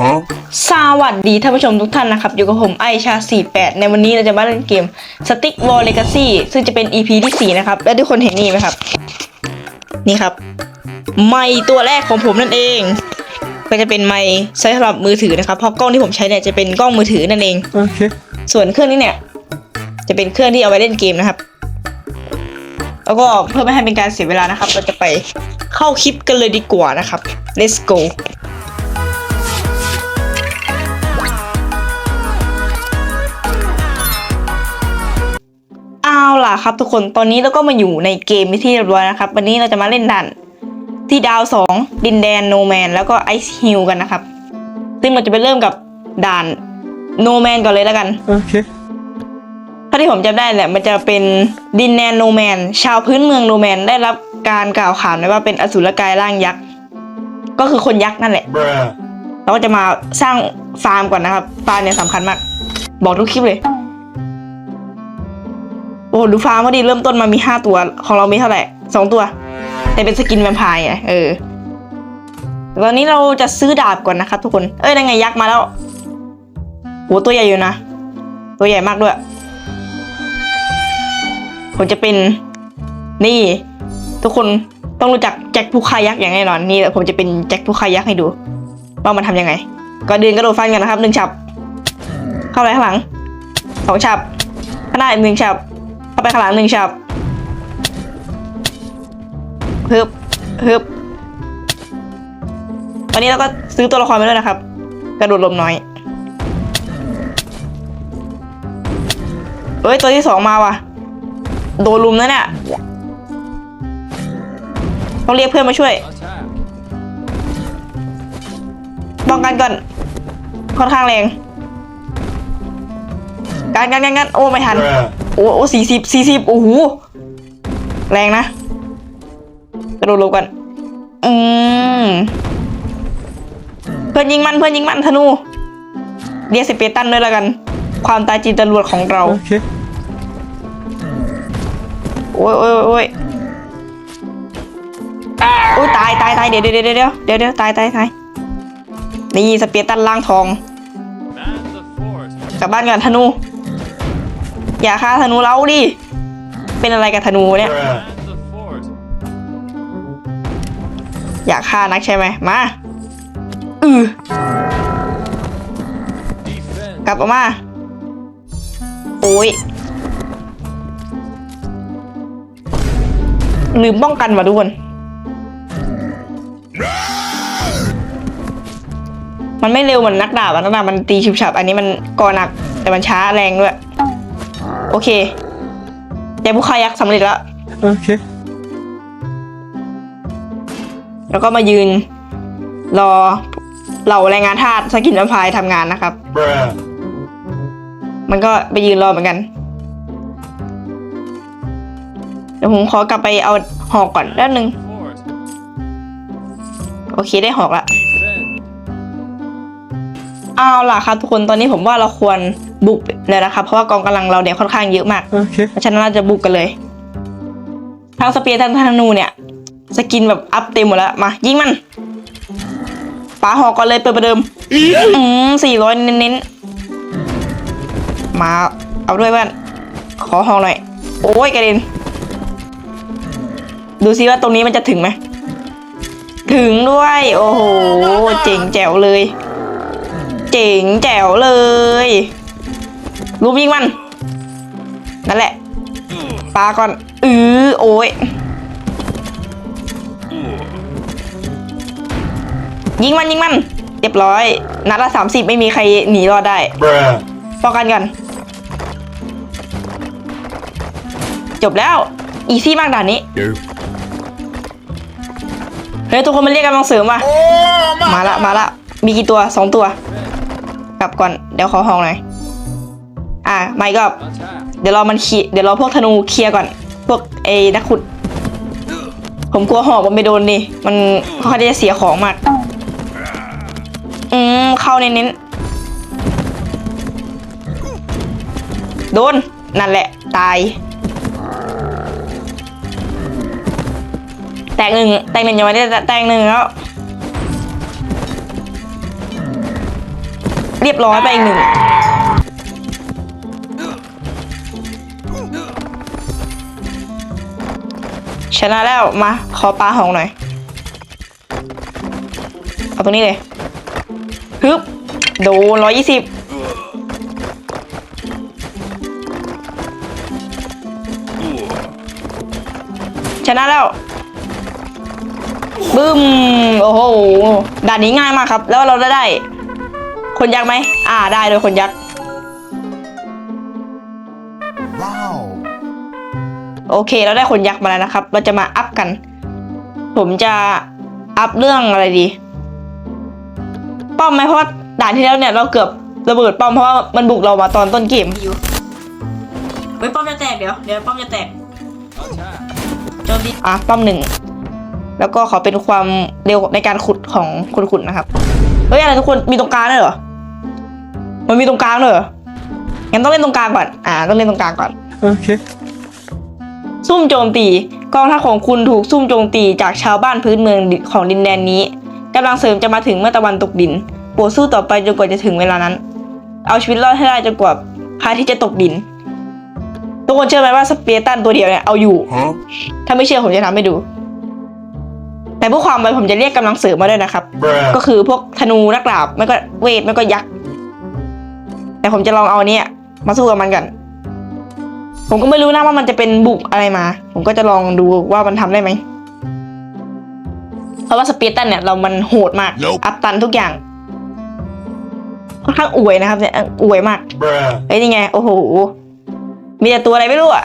Huh? สวัสดีท่านผู้ชมทุกท่านนะครับ อยู่กับผมไอชา 48 ในวันนี้เราจะมาเล่นเกม Stick War Legacy ซึ่งจะเป็น EP ที่ 4 นะครับ และทุกคนเห็นนี่ไหมครับ นี่ครับ ไมค์ตัวแรกของผมนั่นเอง ก็จะเป็นไมค์ใช้สำหรับมือถือนะครับ เพราะกล้องที่ผมใช้เนี่ยจะเป็นกล้องมือถือนั่นเอง Okay. ส่วนเครื่องนี้เนี่ย จะเป็นเครื่องที่เอาไว้เล่นเกมนะครับ แล้วก็เพื่อไม่ให้เป็นการเสียเวลานะครับ เราจะไปเข้าคลิปกันเลยดีกว่านะครับ let's go ล่ะครับทุกคนตอนนี้เราก็มาอยู่ในเกมที่เรียบร้อยนะครับ วันนี้เราจะมาเล่นด่านที่ดาวสองดินแดนโนแมนแล้วก็ไอซ์ฮิลกันนะครับ ซึ่งเราจะไปเริ่มกับด่านโนแมนก่อนเลยแล้วกัน Okay. เท่าที่ผมจำได้เนี่ยมันจะเป็นดินแดนโนแมน ชาวพื้นเมืองโนแมนได้รับการกล่าวขานไว้ว่าเป็นอสุรกายร่างยักษ์ ก็คือคนยักษ์นั่นแหละ Bruh. เราก็จะมาสร้างฟาร์มก่อนนะครับ ฟาร์มเนี่ยสำคัญมาก บอกทุกคลิปเลย โอ้ดูฟาร์มก็ดีเริ่มต้นมามีห้าตัว ของเรามีเท่าไหร่สองตัว แต่เป็นสกินแวมไพร์ไงเออตอนนี้เราจะซื้อดาบก่อนนะครับทุกคน เอ้ยนั่นไงยักษ์มาแล้วโหตัวใหญ่อยู่นะ ตัวใหญ่มากด้วย ผมจะเป็น นี่ ทุกคนต้องรู้จักแจ็คผู้คายักษ์อย่างแน่นอน นี่ผมจะเป็นแจ็คผู้คายักษ์ให้ดู ว่ามันทำยังไงก็เดินกระโดดฟันกันนะครับหนึ่งฉับ เข้าไปข้างหลังสองฉับข้างหน้าอีกหนึ่งฉับ ไปข้างหลังหนึ่งฉับฮึบฮึบตอนนี้เราก็ซื้อตัวละครไปด้วยนะครับ กระโดดลมน้อยเอ้ย ตัวที่สองมาว่ะ โดนลุมนะเนี่ยต้องเรียกเพื่อนมาช่วยป้องกันก่อน ค่อนข้างแรง การการการการโอ้ ไม่ทัน โอ้โอ้สี่สิบสี่สิบโอ้โหแรงนะกระโดดหลบกัน อืม เพื่อนยิงมันเพื่อนยิงมันธนูเรียกสเปตันด้วยแล้วกัน ความตายจินตรวดของเรา Okay. โอ้ยโอ้ยโอ้ยโอ้ยตายตายตายเดี๋ยวเดี๋ยวเดี๋ยวเดี๋ยวเดี๋ยวเดี๋ยวตายตายตายนี่สเปียร์ตันล่างทอง Man the force. กลับบ้านกันธนู อย่าฆ่าธนูเราดิ เป็นอะไรกับธนูเนี่ย อยากฆ่านักใช่ไหมมาอือกลับออกมา โอ้ยลืมป้องกันว่ะทุกคนมันไม่เร็วเหมือนนักดาบอะนักดาบมันตีฉุบฉับ อันนี้มันก่อหนักแต่มันช้าแรงด้วย อเคแต่ผู้คายักสำเร็จแล้ว Okay. แล้วก็มายืน รอเหล่าแรงงานทาสสกินอัมพายทำงานนะครับ Bruh. มันก็ไปยืนรอเหมือนกัน เดี๋ยวผมขอกลับไปเอาหอกก่อนแป๊บนึง Force. โอเคได้หอกละ Defend. เอาล่ะครับทุกคนตอนนี้ผมว่าเราควร บุกเลยนะครับเพราะว่ากองกำลังเราเนี่ยค่อนข้างเยอะมาก Okay. เพราะฉะนั้นเราจะบุกกันเลยทั้งสเปียร์ทั้งธนูเนี่ย สกินแบบอัพเต็มหมดแล้วมายิงมันปาหอกก่อนเลยเปิดประเดิมอืมสี่ร้อยเน้นๆมาเอาด้วยเพื่อนขอหอกหน่อย โอ้ยกระเด็นดูซิว่าตรงนี้มันจะถึงไหมถึงด้วย โอ้โห เจ๋งแจ๋วเลย เจ๋งแจ๋วเลย รูปยิงมัน นั่นแหละปาก่อน อือโอ้ยยิงมันยิงมันเรียบร้อย นัดละสามสิบไม่มีใครหนีรอดได้ Bruh. ป้องกันกันจบแล้ว อีซี่มากด่านนี้ Nope. เฮ้ย ทุกคนมันเรียกกำลังเสริมว่ะมาละ มาละ มีกี่ตัวสองตัว กลับก่อน เดี๋ยวขอห้องหน่อยอะ ไม่ก็ เดี๋ยวรอมันเคลียร์เดี๋ยวรอพวกธนูเคลียร์ก่อน พวกไอ้นักขุด ผมกลัวหอกมันไปโดนดิ มันเขาจะเสียของมาก อืม เข้าเน้นๆ โดน นั่นแหละ ตาย แตกหนึ่ง แตกหนึ่งยังไม่ได้แตกหนึ่งแล้ว เรียบร้อยไปอีกหนึ่ง ชนะแล้ว มา ขอปลาหองหน่อย เอาตรงนี้เลยฮึบโดนร้อยยี่สิบชนะแล้วบึ้ม โอ้โห ด่านนี้ง่ายมากครับ แล้วเราได้ได้ คนยักษ์ไหม อ่า ได้เลยคนยักษ์ โอเคเราได้คนยักษ์มาแล้วนะครับ เราจะมาอัพกัน ผมจะอัพเรื่องอะไรดี ป้อมไหมเพราะว่าด่านที่แล้วเนี่ยเราเกือบระเบิดป้อมเพราะว่ามันบุกเรามาตอนต้นเกมอยู่เฮ้ยป้อมจะแตกเดี๋ยวเดี๋ยวป้อมจะแตก Attack. โจมตีอะป้อมหนึ่งแล้วก็ขอเป็นความเร็วในการขุดของคนขุดนะครับเฮ้ยอะไรทุกคนมีตรงกลางด้วยเหรอมันมีตรงกลางด้วยเหรองั้นต้องเล่นตรงกลางก่อนอ่าต้องเล่นตรงกลางก่อน Okay. ซุ่มโจมตี กองทัพของคุณถูกซุ่มโจมตีจากชาวบ้านพื้นเมืองของดินแดนนี้กำลังเสริมจะมาถึงเมื่อตะวันตกดินโปรดสู้ต่อไปจนกว่าจะถึงเวลานั้น เอาชีวิตรอดให้ได้จนกว่าพระอาที่จะตกดินทุกคนเชื่อไหมว่าสเปียร์ตันตัวเดียวเนี่ยเอาอยู่ Huh? ถ้าไม่เชื่อผมจะทำให้ดู แต่เพื่อความไวผมจะเรียกกำลังเสริมมาด้วยนะครับ Bruh. ก็คือพวกธนูนักดาบไม่ก็เวทไม่ก็ยักษ์ แต่ผมจะลองเอาอันเนี้ยมาสู้กับมันกัน ผมก็ไม่รู้นะว่ามันจะเป็นบุกอะไรมา ผมก็จะลองดูว่ามันทำได้ไหม เพราะว่าสเปียร์ตันเนี่ยเรามันโหดมาก Nope อัพตันทุกอย่างค่อนข้างอวยนะครับเนี่ยอวยมาก Bruh. เฮ้ยนี่ไง โอ้โห มีแต่ตัวอะไรไม่รู้อะ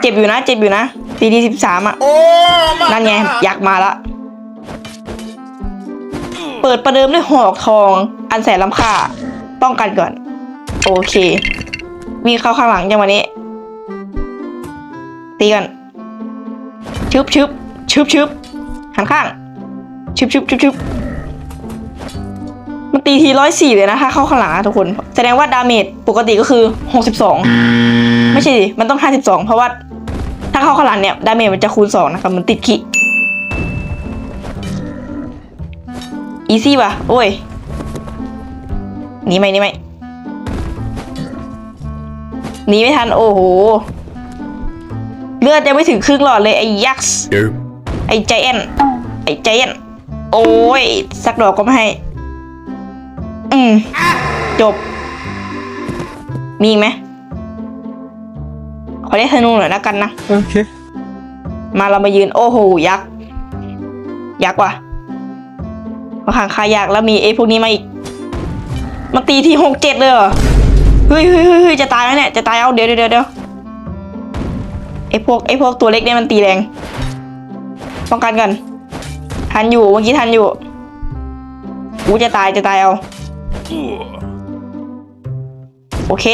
เจ็บอยู่นะ เจ็บอยู่นะตีดีสิบสามอะ Oh my นั่นไง God. อยากมาละ เปิดประเดิมด้วยหอกทอง อันแสนล้ำค่า ป้องกันก่อน โอเควิ่งเข้าข้างหลังจังวันนี้ ตีกันชึบชึบชึบชึบหันข้างชึบชึบชึบชึบมันตีทีร้อยสี่เลยนะถ้าเข้าข้างหลังอะทุกคน แสดงว่าดาเมจปกติก็คือหกสิบสองไม่ใช่ดิมันต้องห้าสิบสองเพราะว่า ถ้าเข้าข้างหลังเนี่ยดาเมจมันจะคูณสองนะครับมันติดขีอีซี่ว่ะ โอ้ยหนีไหมหนีไหม หนีไม่ทันโอ้โห เลือดยังไม่ถึงครึ่งหลอดเลยไอ้ยักษ์ Nope. ไอ้ใจแอนไอ้ใจแอนโอ้ยสักดอกก็ไม่ให้ อืมจบ มีอีกไหมขอได้ธนูหน่อยแล้วกันนะ Okay. มาเรามายืนโอ้โหยักษ์ยักษ์ว่ะมาขังคายักษ์แล้วมีไอ้พวกนี้มาอีก มาตีที่หกเจ็ดเลยเหรอเฮ้ยเฮ้ยเฮ้ยเฮ้ยจะตายแล้วเนี่ย จะตายเอาเดี๋ยวเดี๋ยวเดี๋ยวเดี๋ยวไอพวกไอ้พวกตัวเล็กเนี่ยมันตีแรง ป้องกันกัน ทันอยู่เมื่อกี้ทันอยู่ กูจะตายจะตายเอา โอเค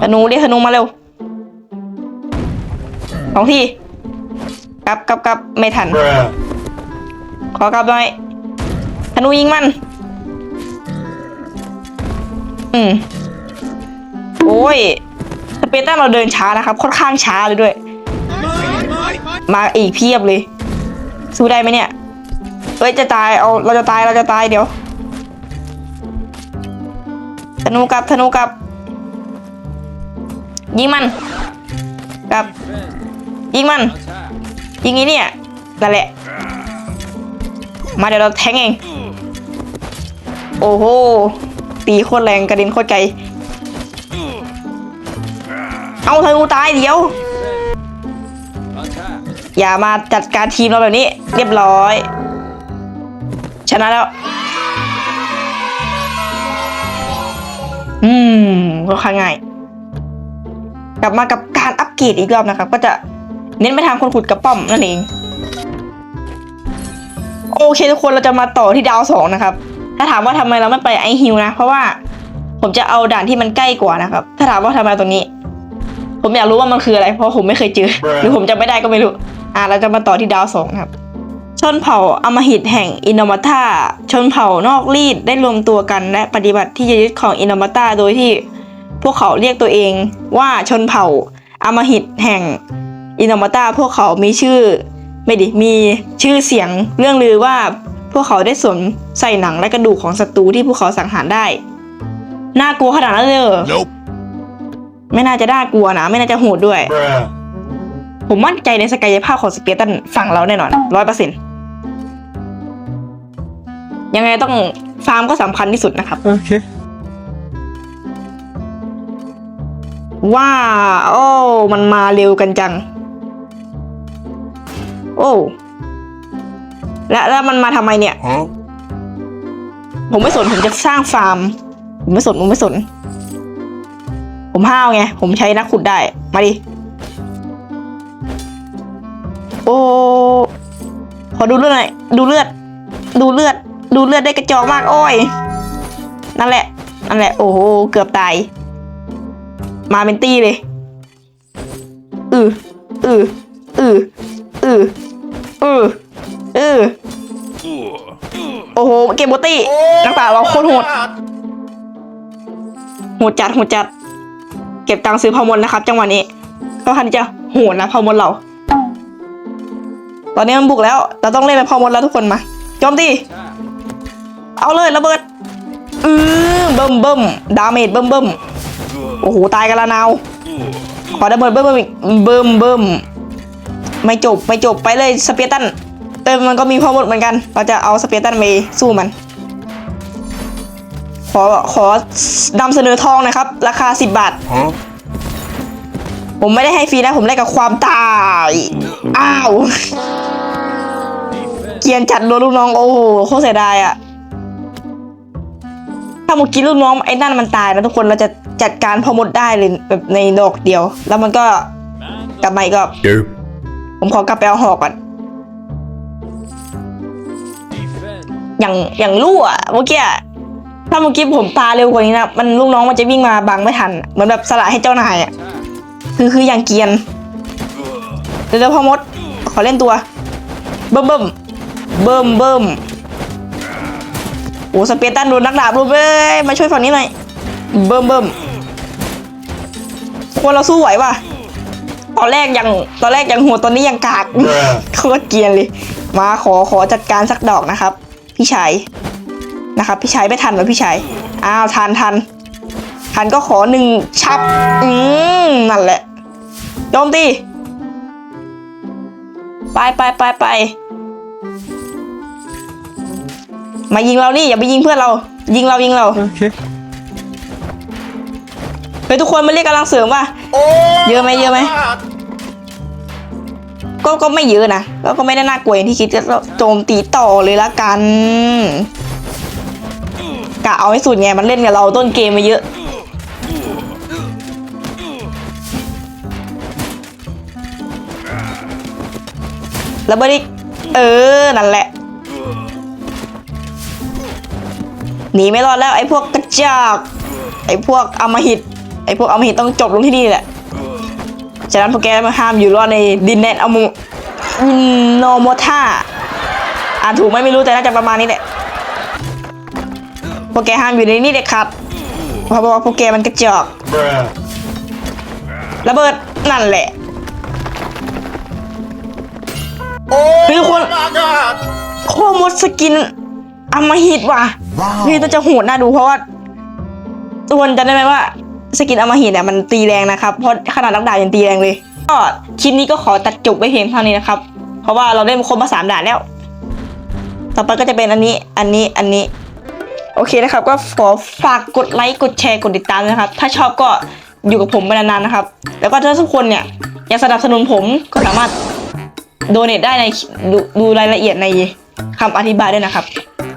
ธนูเรียกธนูมาเร็วสองทีกลับกลับกลับไม่ทัน ขอกลับหน่อยธนูยิงมัน อืม โอ้ยสเปต้าเราเดินช้านะครับ ค่อนข้างช้าเลยด้วย มาอีกเพียบเลย สู้ได้ไหมเนี่ยเอ้ยจะตายเอาเราจะตายเราจะตายเดี๋ยวธนูกับธนูกับยิงมันกับยิงมันยิงนี้เนี่ยนั่นแหละ มาเดี๋ยวเราแทงเอง โอ้โหตีโคตรแรงกระเด็นโคตรไกล เอาธนูตายเดี๋ยว อย่ามาจัดการทีมเราแบบนี้ เรียบร้อย ชนะแล้ว อืมค่อนข้างง่าย กลับมากับการอัปเกรดอีกรอบนะครับ ก็จะเน้นไปทางคนขุดกระป้อมนั่นเองโอเคทุกคนเราจะมาต่อที่ดาวสองนะครับ ถ้าถามว่าทำไมเราไม่ไปไอฮิวนะ เพราะว่าผมจะเอาด่านที่มันใกล้กว่านะครับ ถ้าถามว่าทำไมตรงนี้ ผมอยากรู้ว่ามันคืออะไร เพราะผมไม่เคยเจอ หรือผมจำไม่ได้ก็ไม่รู้ อะเราจะมาต่อที่ดาวสองนะครับ ชนเผ่าอำมหิตแห่งอินโนมาตาชนเผ่านอกรีดได้รวมตัวกันและปฏิบัติที่จะยึดของอินโนมาตาโดยที่พวกเขาเรียกตัวเองว่าชนเผ่าอำมหิตแห่งอินโนมาตาพวกเขามีชื่อไม่ดิมีชื่อเสียงเรื่องลือว่าพวกเขาได้สวมใส่หนังและกระดูกของศัตรูที่พวกเขาสังหารได้ น่ากลัวขนาดนั้นเลยเหรอ Nope. ไม่น่าจะน่ากลัวนะ ไม่น่าจะโหดด้วย Bruh. ผมมั่นใจในศักยภาพของสเปียตันฝั่งเราแน่นอนร้อยเปอร์เซ็นต์ยังไงต้องฟาร์มก็สำคัญที่สุดนะครับ Okay. ว้าวโอ้มันมาเร็วกันจัง โอ้ แล้วแล้วมันมาทำไมเนี่ย Huh? ผมไม่สน ผมจะสร้างฟาร์ม ผมไม่สน ผมไม่สน ผมห้าวไง ผมใช้นักขุดได้ มาดิ โอ้ ขอดูเลือดหน่อย ดูเลือด ดูเลือด ดูเลือดได้กระจอกมากโอ้ย นั่นแหละ นั่นแหละ โอ้โห เกือบตาย มาเป็นตี้เลย อืออืออืออืออืออือโอ้โห เกมโบตี้นักป่าเราโคตรโหดโหดจัดโหดจัด ก็บตังค์ซื้อพาวมนนะครับ จังหวะนี้ก็คันจะโหดนะพาวมนเรา ตอนนี้มันบุกแล้ว เราต้องเล่นเป็นพาวมนแล้วทุกคนมาโจมตีเอาเลยระเบิดอือเบิ่มเบิ่มดาเมจเบิ่มเบิ่มโอ้โหตายกันละนาวขอระเบิดเบิ่มเบิ่มอีกเบิ่มเบิ่มไม่จบไม่จบไปเลยสเปียตันแต่มันก็มีพอมดเหมือนกัน เราจะเอาสเปียตันไปสู้มัน ขอขอนำเสนอทองหนะครับ ราคา 10 บาท Huh? ผมไม่ได้ให้ฟรีนะ ผมแลกกับความตาย อ้าว เกรียนจัดโดนลูกน้อง โอ้โหโคตรเสียดายอะถ้าเมื่อกี้ลูกน้องไอ้นั่นมันตายนะทุกคนเราจะจัดการพอหมดได้เลยแบบในดอกเดียว แล้วมันก็กลับมาอีกรอบ Nope. ผมขอกลับไปเอาหอกก่อน Defend. อย่างอย่างลู่อะเมื่อกี้อะ ถ้าเมื่อกี้ผมตาเร็วกว่านี้นะมันลูกน้องมันจะวิ่งมาบังไม่ทัน เหมือนแบบสละให้เจ้านายอะ Attack. คือคืออย่างเกรียนเดี๋ยวๆพ่อมด ขอเล่นตัว เบิ่มเบิ่มเบิ่มเบิ่มโอ้สเปรตันโดนนักดาบรูเว้ยมาช่วยฝั่งนี้หน่อยเบิ่มเบิ่มคนเราสู้ไหวป่ะตอนแรกยังตอนแรกยังโหัวตอนนี้ยังกาก Bruh. โคตรเกรียนเลย มาขอขอจัดการสักดอกนะครับ พี่ชาย นะครับพี่ชายไม่ทันเหรอพี่ชายอ้าวทันทันทันก็ขอหนึ่งชับ อืมนั่นแหละโจมตีไปไปไปไปมายิงเรานี่อย่าไปยิงเพื่อนเรา ยิงเรายิงเรา Okay. เฮ้ยทุกคนมาเรียกกำลังเสริมว่ะ Oh, เยอะไหมเยอะไหม God. ก็ก็ไม่เยอะนะก็ก็ไม่ได้น่ากลัวอย่างที่คิดก็โจมตีต่อเลยละกัน กะเอาให้สุดไงมันเล่นกับเราต้นเกมมาเยอะ แล้วบดิกเออ นั่นแหละ หนีไม่รอดแล้วไอ้พวกกระจอกไอ้พวกอมหิต ไอ้พวกอมหิตต้องจบลงที่นี่แหละฉะนั้นพวกแกมาห้ามอยู่รอดในดินแดนอมูโนโมธาอ่านถูกไหมไม่รู้แต่น่าจะประมาณนี้แหละ พวกแกห้ามอยู่ในนี่เด็ดขาดเพราะว่าพวกแกมันกระจอก Bruh. ระเบิดนั่นแหละ Oh, Hey, Juan. my God. โคตรมดสกินอำมหิตว่ะ Wow. นี่ต้องจะโหดน่าดูเพราะว่าทุกคนจำได้ไหมว่า สกินอมหิตเนี่ยมันตีแรงนะครับเพราะขนาดนักดาบยังตีแรงเลย ก็คลิปนี้ก็ขอตัดจบไว้เพียงเท่านี้นะครับ เพราะว่าเราได้ครบมาสามด่านแล้ว ต่อไปก็จะเป็นอันนี้ อันนี้ อันนี้ โอเคนะครับ ก็ขอฝากกดไลค์กดแชร์กดติดตามนะครับ ถ้าชอบก็อยู่กับผมไปนานๆนะครับ แล้วก็ถ้าทุกคนเนี่ยอยากสนับสนุนผมก็สามารถโดเนทได้ในดูดูรายละเอียดในคำอธิบายด้วยนะครับ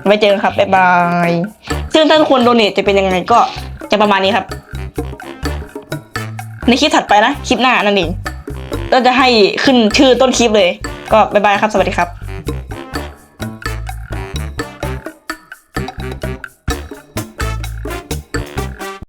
ไว้เจอกันครับ บ๊ายบาย ซึ่งถ้าทุกคนโดเนทจะเป็นยังไงก็จะประมาณนี้ครับ ในคลิปถัดไปนะ คลิปหน้านั่นเองก็จะให้ขึ้นชื่อต้นคลิปเลย ก็บ๊ายบายครับ สวัสดีครับ